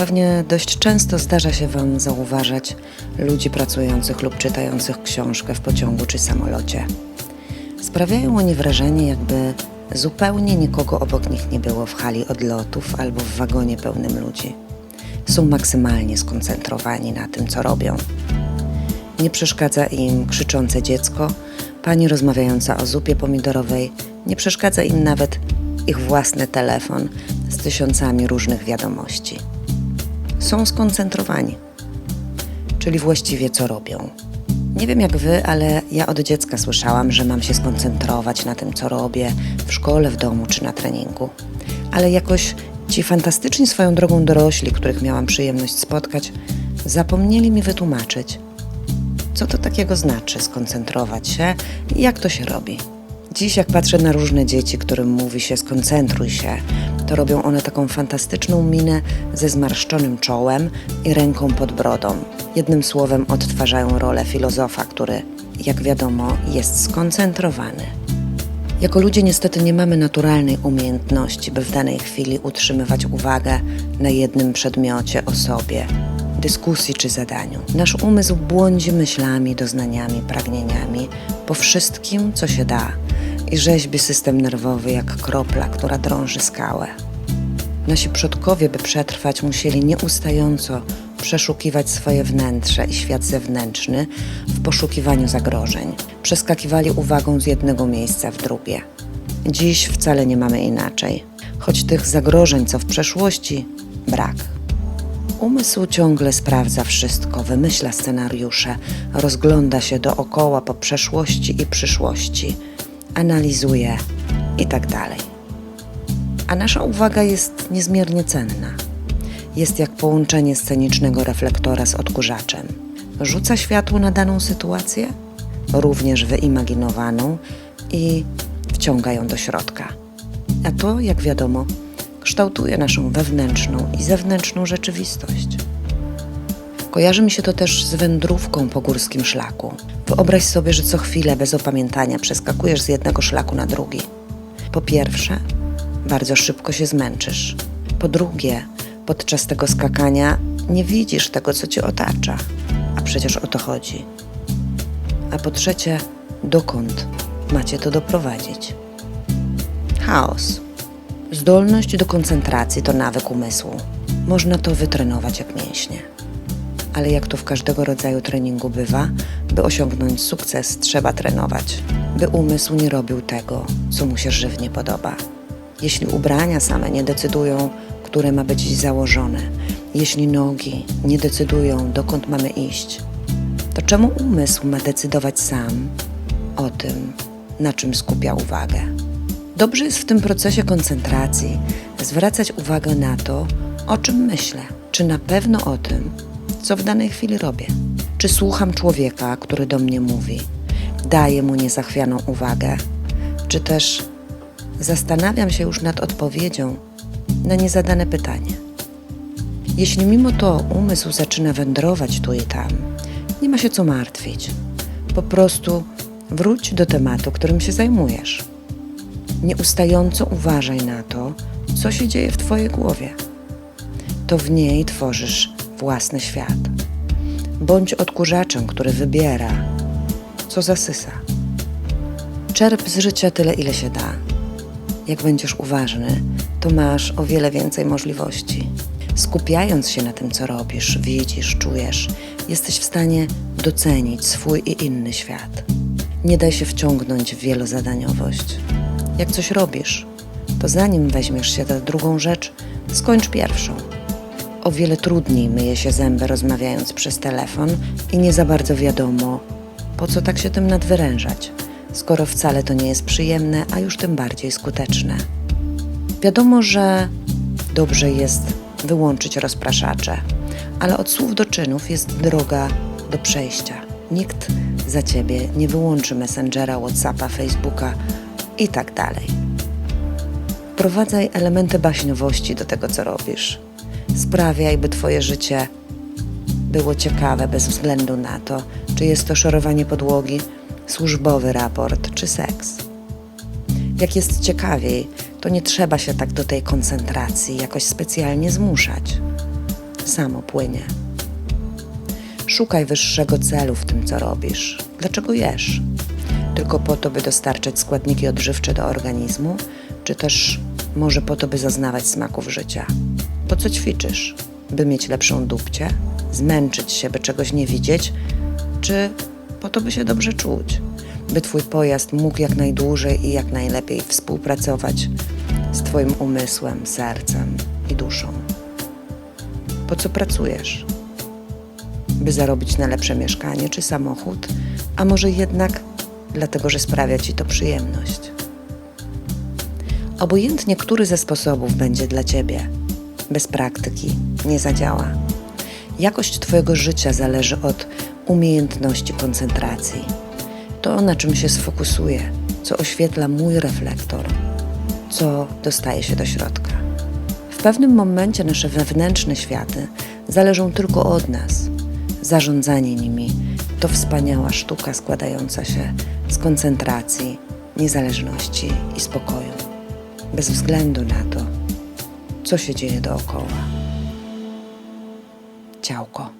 Pewnie dość często zdarza się Wam zauważać ludzi pracujących lub czytających książkę w pociągu czy samolocie. Sprawiają oni wrażenie, jakby zupełnie nikogo obok nich nie było w hali odlotów albo w wagonie pełnym ludzi. Są maksymalnie skoncentrowani na tym, co robią. Nie przeszkadza im krzyczące dziecko, pani rozmawiająca o zupie pomidorowej, nie przeszkadza im nawet ich własny telefon z tysiącami różnych wiadomości. Są skoncentrowani, czyli właściwie co robią. Nie wiem jak wy, ale ja od dziecka słyszałam, że mam się skoncentrować na tym, co robię w szkole, w domu czy na treningu. Ale jakoś ci fantastyczni swoją drogą dorośli, których miałam przyjemność spotkać, zapomnieli mi wytłumaczyć, co to takiego znaczy skoncentrować się i jak to się robi. Dziś, jak patrzę na różne dzieci, którym mówi się skoncentruj się, to robią one taką fantastyczną minę ze zmarszczonym czołem i ręką pod brodą. Jednym słowem odtwarzają rolę filozofa, który, jak wiadomo, jest skoncentrowany. Jako ludzie niestety nie mamy naturalnej umiejętności, by w danej chwili utrzymywać uwagę na jednym przedmiocie, osobie, dyskusji czy zadaniu. Nasz umysł błądzi myślami, doznaniami, pragnieniami po wszystkim, co się da i rzeźbi system nerwowy jak kropla, która drąży skałę. Nasi przodkowie, by przetrwać, musieli nieustająco przeszukiwać swoje wnętrze i świat zewnętrzny w poszukiwaniu zagrożeń. Przeskakiwali uwagą z jednego miejsca w drugie. Dziś wcale nie mamy inaczej, choć tych zagrożeń, co w przeszłości, brak. Umysł ciągle sprawdza wszystko, wymyśla scenariusze, rozgląda się dookoła po przeszłości i przyszłości, analizuje i tak. A nasza uwaga jest niezmiernie cenna. Jest jak połączenie scenicznego reflektora z odkurzaczem. Rzuca światło na daną sytuację, również wyimaginowaną i wciąga ją do środka. A to, jak wiadomo, kształtuje naszą wewnętrzną i zewnętrzną rzeczywistość. Kojarzy mi się to też z wędrówką po górskim szlaku. Wyobraź sobie, że co chwilę bez opamiętania przeskakujesz z jednego szlaku na drugi. Po pierwsze, bardzo szybko się zmęczysz. Po drugie, podczas tego skakania nie widzisz tego, co cię otacza, a przecież o to chodzi. A po trzecie, dokąd macie to doprowadzić? Chaos. Zdolność do koncentracji to nawyk umysłu. Można to wytrenować jak mięśnie. Ale jak to w każdego rodzaju treningu bywa, by osiągnąć sukces, trzeba trenować, by umysł nie robił tego, co mu się żywnie podoba. Jeśli ubrania same nie decydują, które ma być założone, jeśli nogi nie decydują, dokąd mamy iść, to czemu umysł ma decydować sam o tym, na czym skupia uwagę? Dobrze jest w tym procesie koncentracji zwracać uwagę na to, o czym myślę, czy na pewno o tym, co w danej chwili robię. Czy słucham człowieka, który do mnie mówi, daję mu niezachwianą uwagę, czy też zastanawiam się już nad odpowiedzią na niezadane pytanie. Jeśli mimo to umysł zaczyna wędrować tu i tam, nie ma się co martwić. Po prostu wróć do tematu, którym się zajmujesz. Nieustająco uważaj na to, co się dzieje w Twojej głowie. To w niej tworzysz własny świat. Bądź odkurzaczem, który wybiera, co zasysa. Czerp z życia tyle, ile się da. Jak będziesz uważny, to masz o wiele więcej możliwości. Skupiając się na tym, co robisz, widzisz, czujesz, jesteś w stanie docenić swój i inny świat. Nie daj się wciągnąć w wielozadaniowość. Jak coś robisz, to zanim weźmiesz się za drugą rzecz, skończ pierwszą. O wiele trudniej myje się zęby rozmawiając przez telefon i nie za bardzo wiadomo, po co tak się tym nadwyrężać, skoro wcale to nie jest przyjemne, a już tym bardziej skuteczne. Wiadomo, że dobrze jest wyłączyć rozpraszacze, ale od słów do czynów jest droga do przejścia. Nikt za ciebie nie wyłączy Messengera, Whatsappa, Facebooka i tak dalej. Wprowadzaj elementy baśniowości do tego, co robisz. Sprawiaj, by Twoje życie było ciekawe bez względu na to, czy jest to szorowanie podłogi, służbowy raport czy seks. Jak jest ciekawiej, to nie trzeba się tak do tej koncentracji jakoś specjalnie zmuszać. samo płynie. Szukaj wyższego celu w tym, co robisz. Dlaczego jesz? Tylko po to, by dostarczać składniki odżywcze do organizmu, czy też może po to, by zaznawać smaków życia? Po co ćwiczysz? By mieć lepszą dupcie? Zmęczyć się, by czegoś nie widzieć? Czy po to, by się dobrze czuć? By twój pojazd mógł jak najdłużej i jak najlepiej współpracować z twoim umysłem, sercem i duszą? Po co pracujesz? by zarobić na lepsze mieszkanie czy samochód, a może jednak dlatego, że sprawia ci to przyjemność. Obojętnie, który ze sposobów będzie dla ciebie, bez praktyki nie zadziała. Jakość Twojego życia zależy od umiejętności koncentracji. To, na czym się sfokusuję, co oświetla mój reflektor, co dostaje się do środka. W pewnym momencie nasze wewnętrzne światy zależą tylko od nas. Zarządzanie nimi to wspaniała sztuka składająca się z koncentracji, niezależności i spokoju, bez względu na to, co się dzieje dookoła. Ciałko.